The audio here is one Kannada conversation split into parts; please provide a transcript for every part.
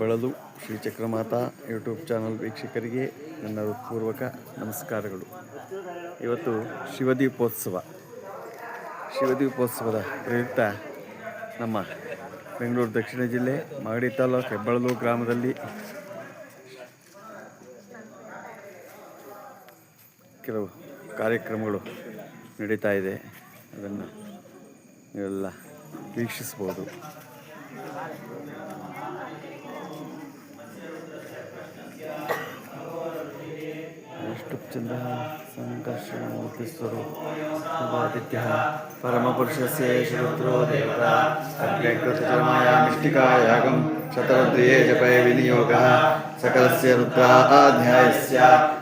ಬಳಲು ಶ್ರೀ ಚಕ್ರಮಾತಾ ಯೂಟ್ಯೂಬ್ ಚಾನಲ್ ವೀಕ್ಷಕರಿಗೆ ನನ್ನ ಹೃತ್ಪೂರ್ವಕ ನಮಸ್ಕಾರಗಳು. ಇವತ್ತು ಶಿವದೀಪೋತ್ಸವ. ಶಿವದೀಪೋತ್ಸವದ ಪ್ರಯುಕ್ತ ನಮ್ಮ ಬೆಂಗಳೂರು ದಕ್ಷಿಣ ಜಿಲ್ಲೆ ಮಾಗಡಿ ತಾಲೂಕು ಹೆಬ್ಬಳಲು ಗ್ರಾಮದಲ್ಲಿ ಕೆಲವು ಕಾರ್ಯಕ್ರಮಗಳು ನಡೀತಾ ಇದೆ. ಅದನ್ನು ನೀವೆಲ್ಲ ವೀಕ್ಷಿಸ್ಬೋದು ಎಷ್ಟು ಚಂದ ಸಂಕರ್ಷಣಮೂರ್ತಿಸ್ವರು ಆದಿತ್ಯ ಪರಮಪುರುಷಸ್ಯ ಶ್ರುತ್ರೋ ದೇವತಾ ಅಗ್ನೇಕೃತಜನ್ಮಾಯ ಮಿಷ್ಟಿಕಾಯಾಗಂ ಶತರುದ್ರಿಯೇ ಜಪೇ ವಿನಿಯೋಗः सकलस्य रुद्राध्यायस्य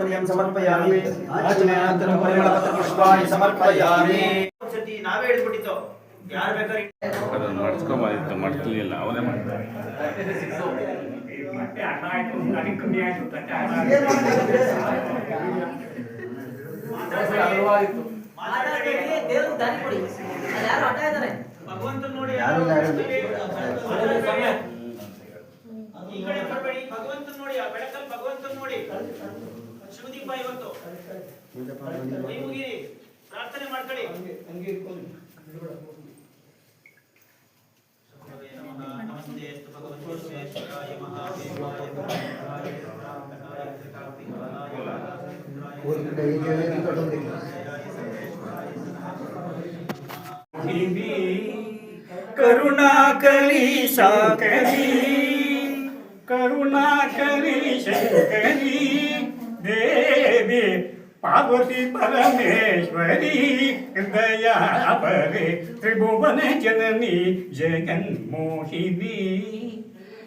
ಪತ್ರಂ ಸಮರ್ಪಯಾಮಿ. ಆಚರಣಾನಂತರ ಪರಿಮಳ ಪತ್ರ ಪುಷ್ಪಾಣಿ ಸಮರ್ಪಯಾಮಿ. ಸತ್ತಿ ನಾವೇ ಹೇಳ್ಬಿಟ್ಟಿತ್ತು ಯಾರು ಬೇಕಾದ್ರೆ ಅದನ್ನ ಮಾಡ್ಸ್ಕೊಂಬಾಯ್ತು ಮಾಡ್ತಿರ್ಲಿಲ್ಲ ಅವನೇ ಮಾಡ್ತಾರೆ ಮತ್ತೆ ಅಣ್ಣ ಆಯ್ತು ನನಗೆ ಕಮ್ಮಿ ಆಯ್ತು ಅಲ್ವಾಯ್ತು ಮಾತಾಡಬೇಡಿ ದೇವರು ದಾರಿ ಕೊಡಿ ಅದು ಯಾರು ಅಡ್ಡ ಇದ್ದಾರೆ ಭಗವಂತ ನೋಡಿ ಯಾರು ಈ ಕಡೆ ಬರಬೇಡಿ ಭಗವಂತ ನೋಡಿ ಆ ಬೆಳಕಲ್ಲಿ ಭಗವಂತ ನೋಡಿ. ಶಿವದೀಪ ಇವತ್ತು ಕೈ ಮುಗಿರಿ ಪ್ರಾರ್ಥನೆ ಮಾಡ್ಕೊಳ್ಳಿ ನಮಸ್ತೆ ಅಸ್ತು ಭಗವಂತಸ್ಯ ಶಿವಾಯ ಮಹಾದೇವಾಯ ಮಹಾದೇವಾಯ ರುದ್ರಾಯ ತ್ರಿಕಾರ್ತಿಕಾಯ करुणाकरी साकरी करुणाकरी शंकरी देवी पार्वती परमेश्वरी, दया परे त्रिभुवन जननी, जगन्मोहिनी।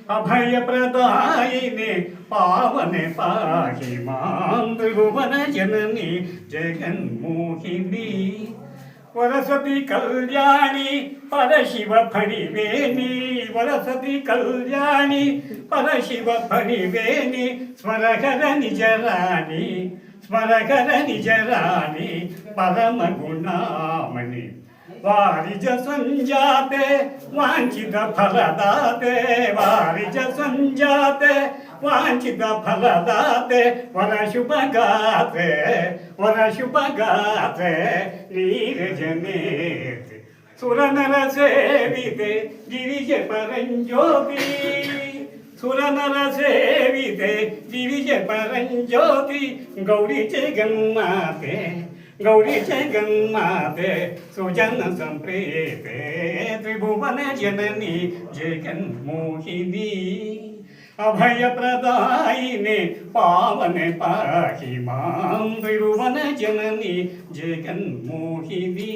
अभय प्रदायिने पावन पाहि माँ त्रिभुवन जननी, जगन्मोहिनी। వరసతి కళ్యాణి పరశివ ఫణివేణి వరసతి కళ్యాణి పరశివ ఫణివేణి స్మరకర నిజరాణి స్మరకర నిజరాణి పరమ గుణామణి. వారిజ సంజాతే వాంఛిత ఫలదాతే వారిజ సంజాతే ವಾರಿಜ ಸಂಜಾತೆ ವಾಂಛಿತ ಫಲದಾತೆ ವರ ಶುಭ ಗಾತ್ರೆ ವರ ಶುಭ ಗಾತ್ರೆ ನೀರಜನೇತೆ ಸುರನರ ಸೇವಿತೆ ಗಿರಿಜ ಪರಂಜ್ಯೋತಿ ಸುರನರ ಸೇವಿತೆ ಗಿರಿಜ ಪರಂಜ್ಯೋತಿ ಗೌರಿ ಜಗನ್ಮಾತೆ ಗೌರಿ ಜಗನ್ಮಾತೆ ಸುಜನ ಸಂಪ್ರೀತೆ ತ್ರಿಭುವನ ಜನನಿ ಜಗನ್ಮೋಹಿನಿ అభయప్రదాయినే పావన పాహి మాం తిరువన జనని జగన్మోహిని.